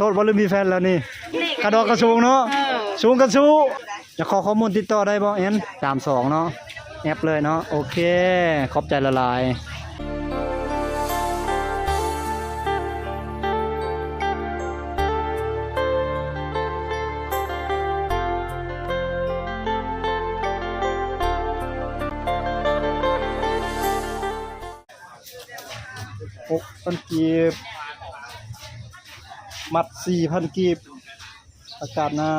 โสดบ่หรือมีแฟนแล้วนี่กระดอกกระสูงเนาะเออสูงกระสูงจะขอข้อมูลติดต่อได้บ่แอน32เนาะแอปเลยเนาะโอเค ขอบใจละลายหกพันกีบ มัดสี่พันกีบอากาศนา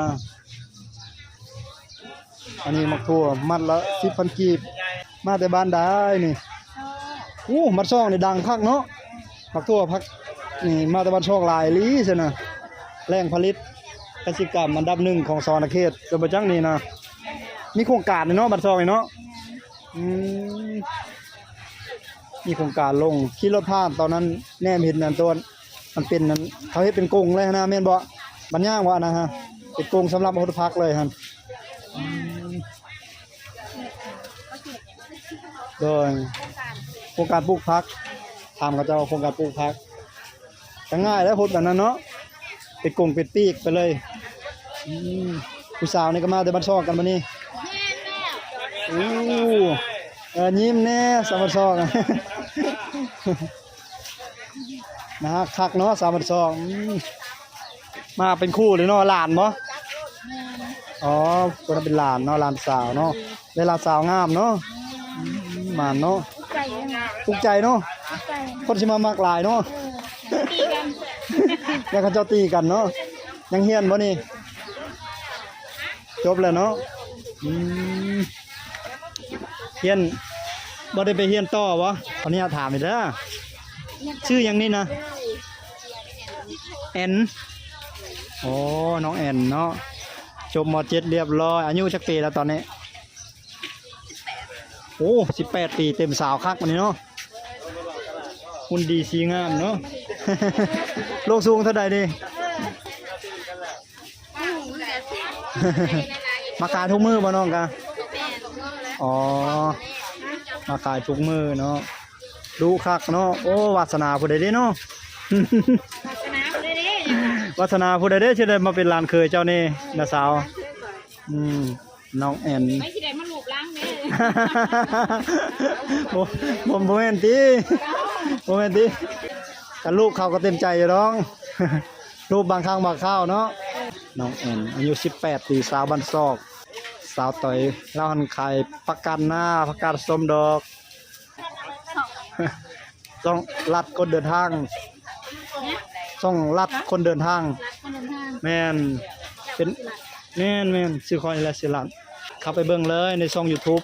อันนี้มักทั่วมัดละสิบพันกีบ มาแต่บ้านได้นี่อู้มัดช่องนี่ดังคักเนาะมักทั่วพักนี่มาแต่บ้านช่องหลายลีใช่นะแรงผลิตกสิกรรมอันดับหนึ่งของซอนเขตกระจังนี่นะมีโครงการเนาะบัดซองเนาะมีโครงการลงขี่รถผ่านตอนนั้นแน่เห็นนั่นตัว มันเป็นนั้นเขาเฮ็ดเป็นกรงเลยนะแม่นบ่บัญญัติว่านะฮะเป็นกรงสำหรับรถพักเลยฮะโดยโครงการปลูกพักทำกับเจ้าโครงการปลูกพักก็ง่ายแล้วพูดแบบนั้นเนาะเป็นกรงเป็นปีกไปเลยผู้สาวนี่ก็มาแต่บ้านชอกกันมานี่อู้เออยิ้มแน่สามบันซอก นะฮะคักเนาะสามบันซอกอืมมาเป็นคู่เลยเนาะหลานบ่อ๋อคนนั้นเป็นหลานเนาะหลานสาวเนาะได้หลานสาวงามเนาะอืมหมานเนาะใจยังไงภูมิใจเนาะใจคนสิมามากหลายเนาะตีกันยังเขาเจ้าตีกันเนาะยังเฮียนบ่นี่จบแล้วเนาะอืมเฮียนบ่ได้ไปเฮียนต่อวะขออนุญาตถามอีกเด้อ ชื่อยังนี่นะแอนโอ้น้องแอนเนาะจบมเจ็ดเรียบร้อยอายุจักปีแล้วตอนนี้โอ้สิบแปดปีเต็มสาวคักวันนี้เนาะหุ่นดีสีงามเนาะโลกสูงเท่าใดดิมาขายทุกมือบ่น้องกะอ๋อ มาขายทุกมือเนาะ ดูคักเนาะโอ้วาสนาผู้ใดเด้เนาะชนะเลยดิวาสนาผู้ใดเด้ที่ได้มาเป็นหลานเคยเจ้านี่นะสาวอืมน้องแอนไม่คิดได้มาหลูบล้างเนี่ยบ่บ่บ่แม่นติบ่แม่นติกันลูกเขาก็เต็มใจอยู่น้องรูปบางครั้งบางข้าวเนาะน้องแอนอายุ 18 ปีสาวบ้านซอก สาวต่อยเล่าหันขายประกันหน้าประกันสมดอก ต้องลัดคนเดินทางต้องลัดคนเดินทางคนเดินทางแม่นเป็นแม่นแม่นซื้อคอยและสิลัดเข้าไปเบิ่งเลยในช่อง YouTube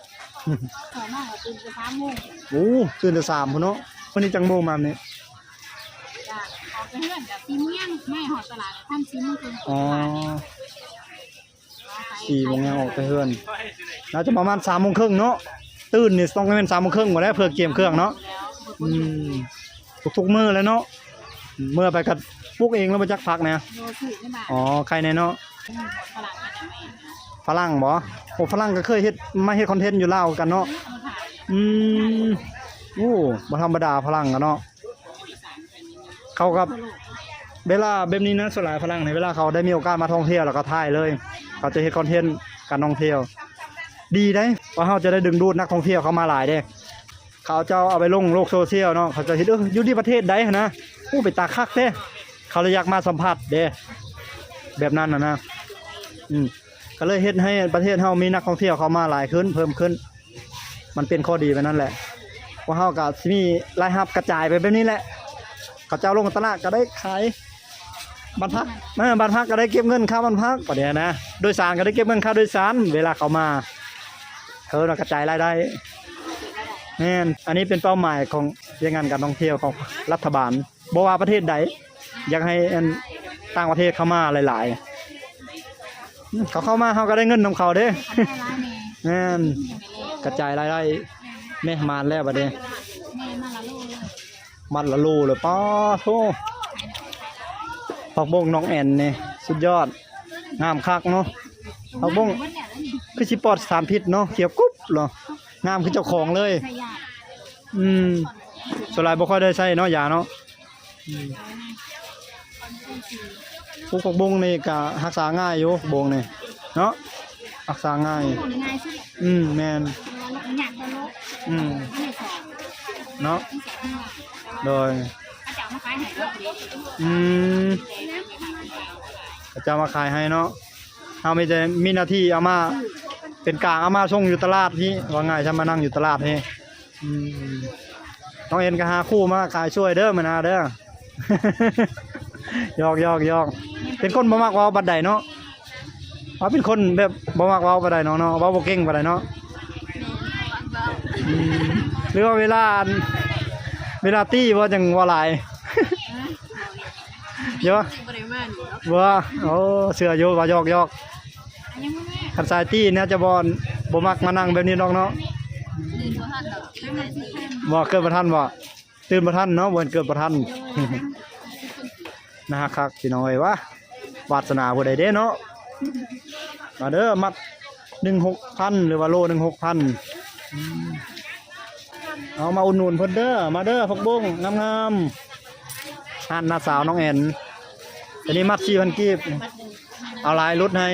ขอมากกว่าตื่นไปสามโมงโอ้ตื่นแต่สามพุ่นเนาะวันนี้จังโมงมาเนี่ยจะออกไปเพื่อนกับซีเมียนไม่หอดตลาดท่านซีเมียนคืออ๋อสี่โมงยังออกไปเฮือนน่าจะประมาณสามโมงครึ่งเนาะตื่นนี่ต้องให้เป็นสามโมงครึ่งหมดแล้วเพื่อเกมเครื่องเนาะ อืมทุกๆมื้อเลยเนาะเมื่อไปกับปลูกเองแล้วมาจักพักเนี่ยโลถือขึ้นมาอ๋อใครในเนาะตลาดกันยังไงฝรั่งบ่โอ้ฝรั่งก็เคยเฮ็ดมาเฮ็ดคอนเทนต์อยู่ลาวกันเนาะมาถ่ายอืมโอ้บ่ธรรมดาฝรั่งกันเนาะเขากับเวลาแบบนี้นะสลายฝรั่งในเวลาเขาได้มีโอกาสมาท่องเที่ยวแล้วก็ถ่ายเลย เขาจะเฮ็ดคอนเทนต์การท่องเที่ยว ดีได้เพราะเขาจะได้ดึงดูดนักท่องเที่ยวเข้ามาหลายเด้ เขาจะเอาไปลงโลกโซเชียลเนาะเขาจะเห็นเอออยู่ที่ประเทศใดหั้นนะอู้ไปตาคักเด้เขาเลยอยากมาสัมผัสเด้แบบนั้นนะนะอืมก็เลยเฮ็ดให้ประเทศเฮามีนักท่องเที่ยวเข้ามาหลายขึ้น เพิ่มขึ้น มันเป็นข้อดีไปนั่นแหละว่าเฮาก็สิมีรายรับกระจายไปแบบนี้แหละ เขาเจ้าลงตลาดก็ได้ขายบ้านพักเออบ้านพักก็ได้เก็บเงินค่าบ้านพักประเดี๋ยวนะโดยสารก็ได้เก็บเงินค่าโดยสารเวลาเขามาเขาเรากระจายรายได้ แน่นอันนี้เป็นเป้าหมายของเรื่องงานการท่องเที่ยวของรัฐบาลบ่ว่าประเทศใดอยากให้อันต่างประเทศเข้ามาหลาย ๆ เขาเข้ามาเขาก็ได้เงินของเขาเด้แม่ร้านเนี่ยแน่นกระจายรายได้แม่มานแล้วบัดนี้มัดละลูเลยป้าโธ่ผักบงน้องแอนเนี่สุดยอดงามคักเนาะผักบงคือสิปอดสารพิษเนาะเขียวกุ๊บเหรอ งามคือเจ้าของเลยขยะอืมส่วนหลายบ่ค่อยได้ใช้เนาะยาเนาะอืมปลูกผักบุ้งนี่ก็รักษาง่ายอยู่ผักบุ้งนี่เนาะรักษาง่ายโอ้ยง่ายสุดอืมแม่นหยักตะลุกอืมไม่สองเนาะไม่สองโดยถ้าจะเอามาขายให้ก็เด็กอืมก็จะมาขายให้เนาะเฮามีแต่มีหน้าที่เอามา เป็นกลางเอามาส่งอยู่ตลาดนี่ว่าง่ายฉันมานั่งอยู่ตลาดนี่อืมต้องเอ็นก็หาคู่มาขายช่วยเด้อมื้อหนาเด้อหยอกหยอกหยอกเป็นคนบ่มักเว้าบัดใดเนาะว่าเป็นคนแบบบ่มักเว้าบัดใดเนาะเนาะเว้าบ่เก่งบัดใดเนาะอืมหรือว่าเวลาอันเวลาตี้ว่าจังว่าหลายเยอะบริมาณอยู่แล้วว่าโอ้เสืออยู่ว่ายอกยอกอันยังไม่ แม่คันสายตี้เนี่ยจะบอลบ่มักมานั่งแบบนี้ดอกเนาะบ่ทันดอกตื่นมาสิทันบ่เกิดบ่ทันบ่ตื่นบ่ทันเนาะบ่เกิดบ่ทันนะฮะครับพี่น้อยวะวาสนาผู้ใดเด้เนาะมาเด้อมัด16,000หกพันหรือว่าโล16,000อืมเอามาอุดหนุนเพิ่นเด้อมาเด้อพกบุ้งงามๆห้านน้าสาวน้องแอนอันนี้มัด4,000กีบเอาลายลดให้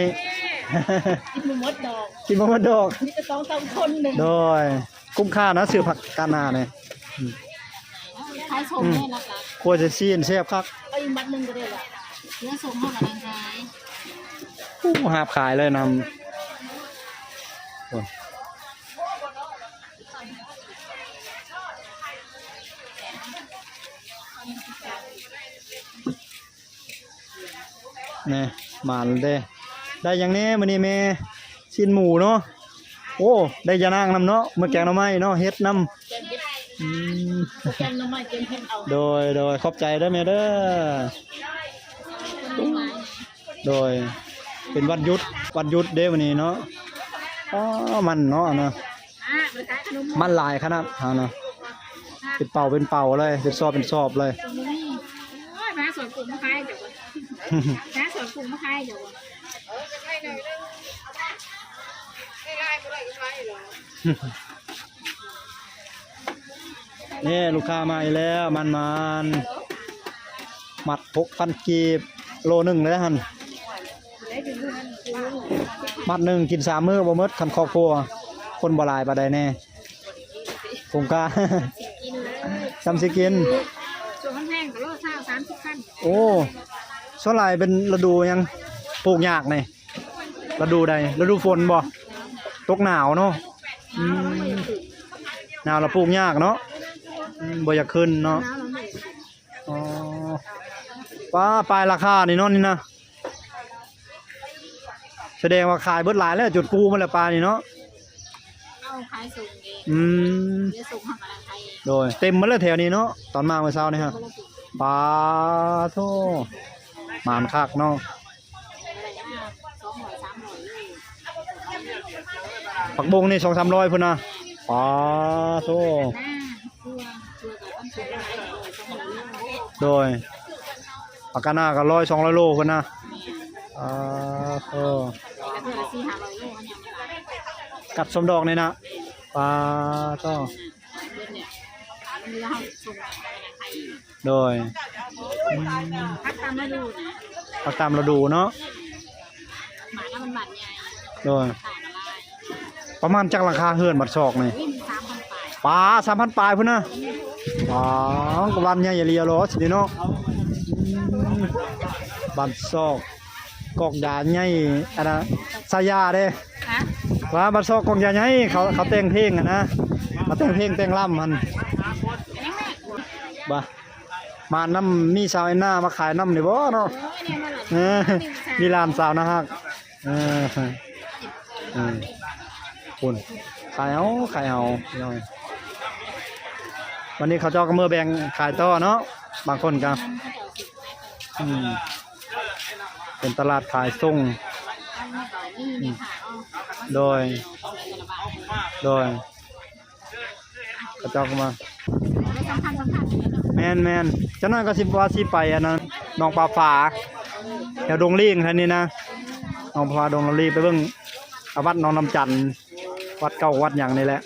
กินบ่หมดดอกกินบ่หมดดอกมีแต่สองสามคนหนึ่งโดยคุ้มค่านะซื้อผักกาดหนาเนี่ยขายส่งได้ราคาครัวจะซีนแซ่บคักเอาอีกมัดหนึงก็ได้ละเนื้อส่งเท่ากับนางขายผู้หาบขายเลยนำโอ้ยนี่มาแล้วเด้ ได้อย่างนี้มื้อนี้แม่ชิ้นหมูเนาะโอ้ได้ยานางนำเนาะมื้อแกงหน่อไม้เนาะเฮ็ดนำแกงเห็ดอืมแกงหน่อไม้แกงเห็ดเอาโดยโดยขอบใจเด้อแม่เด้อโดยเป็นวันหยุดวันหยุดเด้วันนี้เนาะอ๋อมันเนาะเนาะอะไปขายขนมมันหลายขนาดเอาเนาะเป็นเป่าเป็นเป่าเลยเป็นซอบเป็นซอบเลย ลุ่มมาขายเดี๋ยวก่อนมาสวนกลุ่มมาขายเดี๋ยวก่อนนี่ลูกค้ามาอีกแล้วมันมันหมัดหกพันกีบโลหนึ่งเลยฮันมัดหนึ่งกินสามมื้อบ่หมดคันครอบครัว คนบ่หลายปานใดแน่คงกล้ากินเลยจำสิกิน ส่วนแพงกับโลเท่าสามสิบพันโอ้ส่วนหลายเป็นฤดูยังปลูกยากนี่ฤดูใดฤดูฝนบ่ตกหนาวเนาะอืมหนาวแล้วปลูกยากเนาะอืมบ่อยากขึ้นเนาะน้ำเราไม่อ๋อป้าปลายราคานี่เนาะนี่นะแสดงว่าขายเบิดหลายแล้วจุดปูมันแหละปลานี่เนาะเอาขายส่งเองอืมเดี๋ยวส่งทางการไทยเองโดยเต็มหมาเลยแถวนี้เนาะตอนมาเมื่อเช้านี่ฮะก็เลยส่ง ปลาโทหมานคักเนาะอะไรนะสองร้อยสามร้อยเลยผักบงนี่สองสามร้อยพุ่นนะปลาโทหน้าตัวตัวกับต้นสูงอะไรเลยสองร้อยเลยโดยปากกาหน้าก็ร้อยสองร้อยโลพุ่นนะอ่าโทแล้วตัวละสี่ห้าร้อกัดสมดอกนี่นะปลาโทเดือนเนี่ยมันจะให้ส่ง โดยพักตามมาดูนะปักตามเราดูเนาะหมาหน้ามันบาดใหญ่โดยขายอะไรประมาณจักราคาเฮือนบัดซอกนี่วิ่งสามพันปลายปลาสามพันปลายพุ่นนะอ๋อก็วันใหญ่อย่าเลียรอสิเนาะอืมบัดซอกกอกยาใหญ่อันนะสายาเด้ฮะว่าบัดซอกกอกยาใหญ่เขาเขาแต่งเพลงอะนะเขาแต่งเพลงแต่งล่ำมัน อันนี้แม่ บ่มาน้ำมีสาวไอ้หน้ามาขายน้ำนี่บ่เนาะโอ้ยเนี่ยมาหลังเออมีร้านสาวนะฮักเออเออคุณขายเอาขายเอาพี่น้อยวันนี้เขาเจ้าก็มือแบ่งขายต่อเนาะบางคนก็อืมเป็นตลาดขายส่งนี่ค่ะเอาโดย โดย เขาเจ้าก็มาไม่สำคัญสำคัญเลยเนาะแมนแมนเจ้าน้อยก็สิว่าสิไปอันนั้นน้องปลาฝาแถวดงลิงท่านนี้นะน้องปลาฝาดงลีไปเบิ่งอาวัดน้องน้ำจันทร์วัดเก่าวัดอย่างนี่แหละ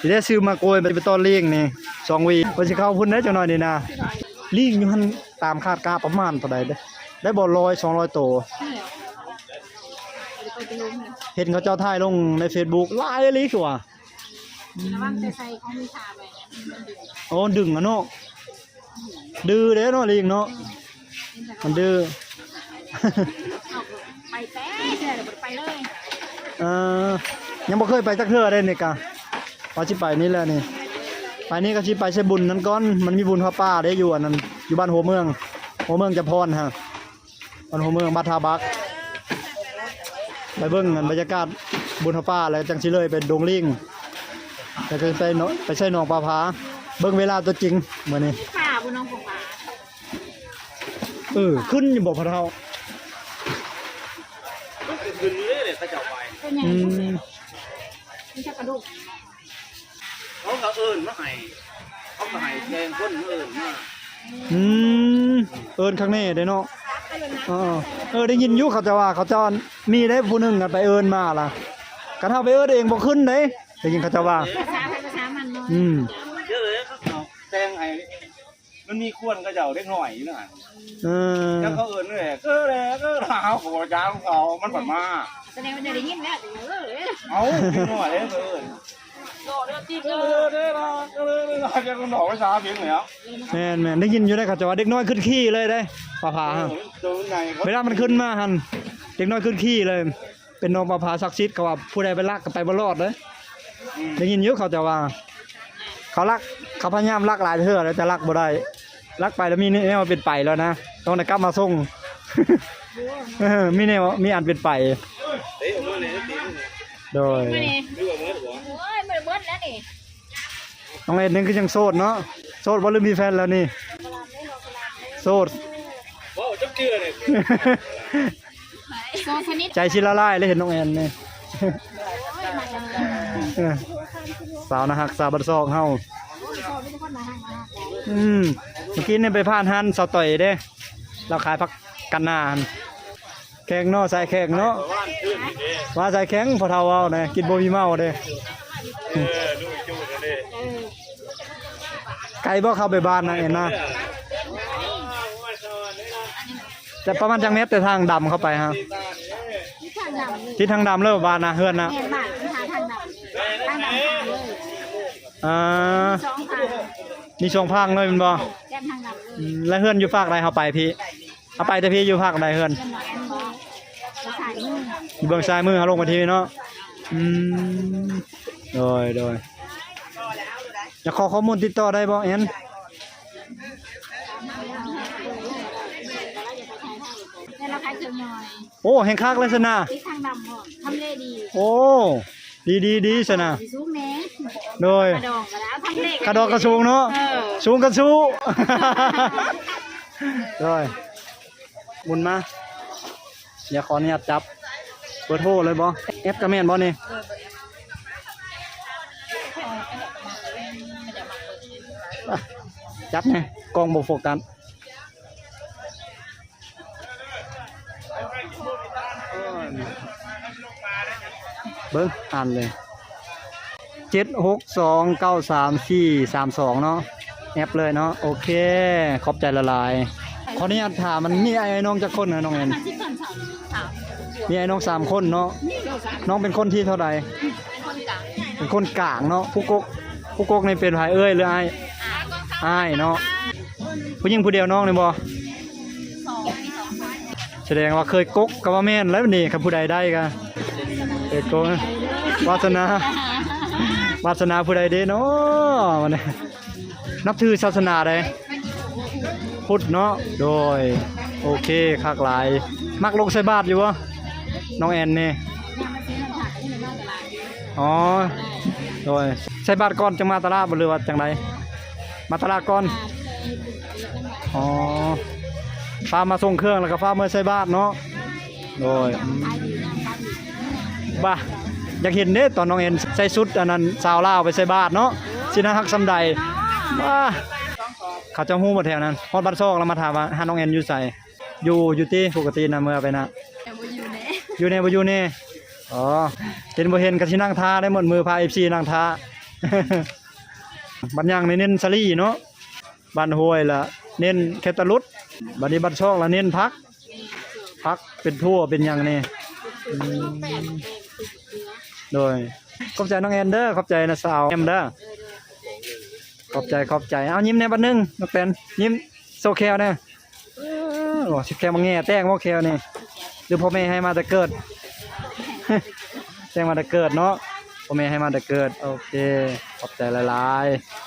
สิได้ซื้อมาโกยไปไปต้นลิงนี่สองวีเพิ่นสิเข้าพุ่นได้อเจ้าน้อยนี่นะลิงอยู่หันตามคาดการณ์ประมาณเท่าใดเด้อได้บ่ร้อยสองร้อยโตวนี่เหรอไปไปลงเลยเห็นเขาเจ้าถ่ายลงใน Facebook หลายอีหลีคือว่า ระวังแต่ใส่ของมีชาไปมันดึงโอ้ดึงอะเนาะดื้อเด้เนาะลิงเนาะมันดื้อเอาไปแต่เดี๋ยวไปเลยเอ่อยังบ่เคยไปจักเทื่อได้นี่กะว่าสิไปนี่แหละนี่ไปนี่ก็สิไปใช้บุญนั่นก่อนมันมีบุญพระป่าได้อยู่อันนั้นอยู่บ้านหัวเมืองหัวเมืองจะพรฮะบ้านหัวเมืองบ้านทาบักไปเบิ่งกันบรรยากาศบุญพระป่าแล้วจังสิเลยเป็นดงลิง แต่ก็ไปเนาะไปใช้หนองปลาผาเบิ่งเวลาตัวจริงมื้อนี้ป่าบุญน้องของป่าเออขึ้นอยู่บ่พะเท่าขึ้นเลยเลยเขาจะเอาไปเป็นยังอืไงมมีแค่กระดูกเขาก็เอิญมาให้เขาก็ให้แกงคนเอิญมาอืมเอิ้นข้างนี้เด้เนาะเออเออได้ยินอยู่เขาจะว่าเขาจะมีได้ผู้หนึงกันไปเอินมาล่ะกันเฮาไปเอินเองบ่ขึ้นเด้ ได้ยินเขาจะว่า ภาษาภาษามันเนาะอืมเยอะเลยเขาเอาแกงให้มันมีควรก็จะเอาเล็กหน่อยอยู่นะเออแล้วเขาเอิญเลยก็เลยก็หาหัวจ้างเขามันผ่านมา แสดงว่าจะได้ยินแล้วแต่เออเอาเล็กหน่อยเลยเอิญโดดเดือดจีบก็เลเลยยได้ละก็เลยได้ละจะก็หนอกภาษาเพียงแล้วแม่นแม่นได้ยินอยู่ได้เขาจะว่าเด็กน้อยขึ้นขี้เลยได้ปลาผาฮะตัวไหนเขาเวลามันขึ้นมาหั่นเด็กน้อยขึ้นขี้เลย เป็นนองปลาผาศักดิ์สิทธิ์เขาว่าผู้ใดไปลักก็ไปบ่รอดเด้ ได้ยินอยู่เขาจะว่า เขาลักเขาพยายามลักหลายเทื่อแล้วแต่ลักบ่ได้ลักไปแล้วมีแนวเป็นไปแล้วนะต้องได้กลับมาส่งเออมีแนวมีอันเป็นไปเฮ้ยเอามือเลยตีมือโดยไม่นี่ดูว่ามือหัวโอ้ยมันเบิดแล้วนี่น้องเอ็ดนึงคือยังโสดเนาะโสดบ่หรือมีแฟนแล้วนี่โสดว้าวจับเจือเลยโซชนิดใจชิละลายเลยเห็นน้องแอนนี่ เออสาวนะฮักสาวบัดซอกเฮาอืมเมื่อกี้เนี่ยไปผ่านหันสาวต่อยเด้ เราขายผักกันนาหันแข็งเนาะใส่แข็งเนาะว่านขึ้นนี่ว่าใส่แข็งพอเท่าเอาเนี่ยกินบ่มีเมาเด้เออดูจูกันเลยไกลบ่เข้าไปบ้านนะเอ็นนะจะประมาณจังเมตรแต่ทางดำเข้าไปฮะทางดำที่ทางดำเริ่มบ้านนะเฮือนนะางดำทางเลยอ่าสองทางมีช่วงภาคเลยแมันบ่แก้มทางดำเลยอืมแล้วเฮือนอยู่ภาคใดเฮาไปพี่เอาไปแต่พี่อยู่ภาคใดเฮือนเป็นหมอแอนบอกจะใส่มืออยู่เบื้องซ้ายมือเฮาลงมาทีเนาะ อืมโดยโดยจะขอข้อมูลติดต่อได้บ่แอนในราคาเชียวน้อย โอ้แห่งคักเลยสนะที่ทางดำบอกทำเลดี โอ้ ดีดีดีสนะสูงแน่โดยกระดองกระแล้วทำเลกระดอกกระสูงเนาะเออสูงกระสูโดยหมุนมาเดี๋ยวขออนุญาตจับเบอร์โทรเลยบ่เอฟกระแมนบ่นี่อะจับไงกล้องบ่โฟกัส เบิ้งอ่านเลยเจ็ดหกสองเก้าสามสี่สามสองเนาะแอปเลยเนาะโอเค ขอบใจละลายขออนุญาตถามมันมีไอ้น้องจักคนนะน้องแอนมาที่ก่อนสาวสาวมีไอ้น้องสามคนเนาะนี่เราสาวน้องเป็นคนที่เท่าไหร่เป็นคนกลางเป็นคนกลางเนาะผู้กกผู้กกนี่เป็นภายเอ้ยหรือไอ้อ้ายเนาะผู้หญิงผู้เดียวน้องนี่บ่สองมีสองคนแสดงว่าเคยกกกับว่าแม่นแล้วนี่ครับผู้ใดได้ก็ เคยกกวาสนาวาสนาผู้ใดเด้เนาะวันนี้นับถือศาสนาใดพุทธเนาะโดย โอเคคักหลาย มักลงใส่บาตรอยู่วะน้องแอนนี่อ๋อโดยใส่บาตรก่อนจังมาตลาดบ่หรือว่าจังไดมาตลาดก่อนอ๋อฟ้ามาส่งเครื่องแล้วก็ฟ้าเมื่อใส่บาตรเนาะโดย บ้าอยากเห็นเด้ตอนน้องเอ็นใส่ชุดอันนั้นสาวลาวไปใส่บาตรเนาะสินะฮักซำใดบ้าเขาจะฮู้บ่แถวนั้นฮอดบัดซอกแล้วมาถามว่าหาน้องเอ็นอยู่ไสอยู่อยู่ที่ปกตินะเมื่อไปนะแต่ว่าอยู่ไหนอยู่ในบ่อยู่นี่อ๋อเห็นบ่เห็นก็สินั่งท่าได้หมดมือพา FC นั่งท่าบัดย่างนี่เน้นสลีเนาะบ้านห้วยละเน้นแคตาลุดบัดนี้บัดช่องละเน้นพักมีพักเป็นทั่วเป็นหยังนี่ โดยขอบใจน้องแอนเดอร์ขอบใจนะสาวแอมเดอร์ขอบใจขอบใจเอายิ้มในบัดนึงนักเป็นยิ้มโซแคลเนี่ยเออโอ้สิแคลมาแง่แต้งว่าแคลนี่หรือพ่อแม่ให้มาแต่เกิดแต้งมาแต่เกิดเนาะพ่อแม่ให้มาแต่เกิดโอเคขอบใจหลายๆ